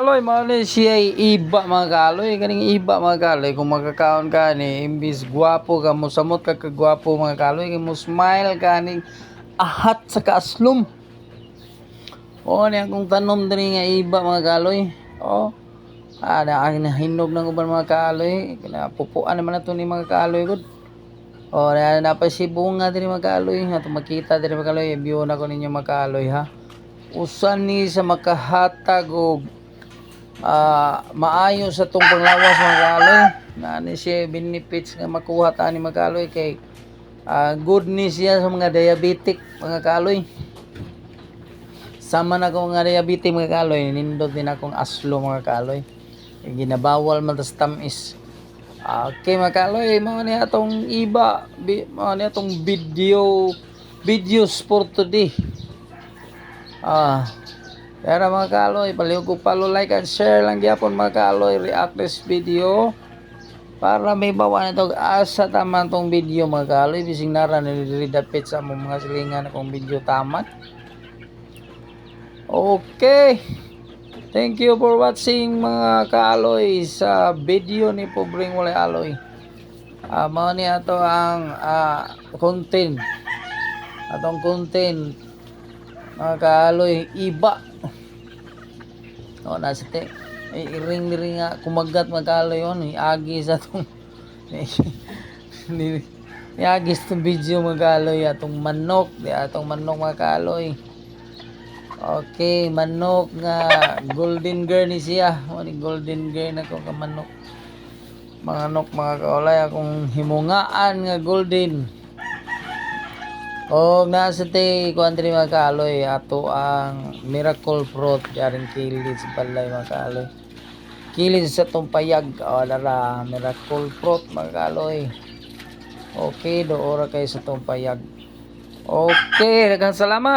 Aloy, mali siya iba mga kaloy. Kaning iba mga kaloy. Kung magkakaon ka ni, imbis gwapo ka mo, samot ka kagwapo mga kaloy. Kaya mo smile ka ni, ahat sa kaaslom. O, niya kung tanom din nga iba mga kaloy. O, ah, na ang nahinog ng uban mga kaloy. Kinapupuan naman na to ni mga kaloy gud. O, na napay si bunga din mga kaloy. Ato makita din mga kaloy. View na ko ninyo mga kaloy ha. Usan ni sa makahatag og ah maayo sa tong panglawas mga kaloy. Na ni siya benefits nga makuha ta ni mga kaloy kay ah, good ni siya sa mga diabetic mga kaloy. Sama na ko nga diabetic mga kaloy. Nindot din akong aslo mga kaloy. Ginabawal man tas tamis. Ah, okay mga kaloy mga ni atong iba mga ni atong video videos for today. Ah pero mga kaloy, palihog ko palo like and share lang gyapon mga kaloy react this video para may bawa nito asa tama tong video mga kaloy bising nara nilidapit sa among mga silingan akong video tamat okay. Thank you for watching mga kaloy sa video ni Pobreng Walay Aloy. Ah mao ni ato ang ah, content. Atong content mga kaloy iba o nasa te. Ay ring ring nga kumagat mga kaloy yun. Iagi sa tong iagi sa tong video mga kaloy atong manok di atong manok mga kaloy okay manok nga golden girl ni siya. O ni golden girl na ko ka manok. Manok mga kaolay akong himungaan nga golden o nasa te kuan diri ato ang miracle fruit jaring kilid balay mga kaaloy kilid sa tong payag o dara miracle fruit mga okay do ora kay sa tong payag. Okay daghang salamat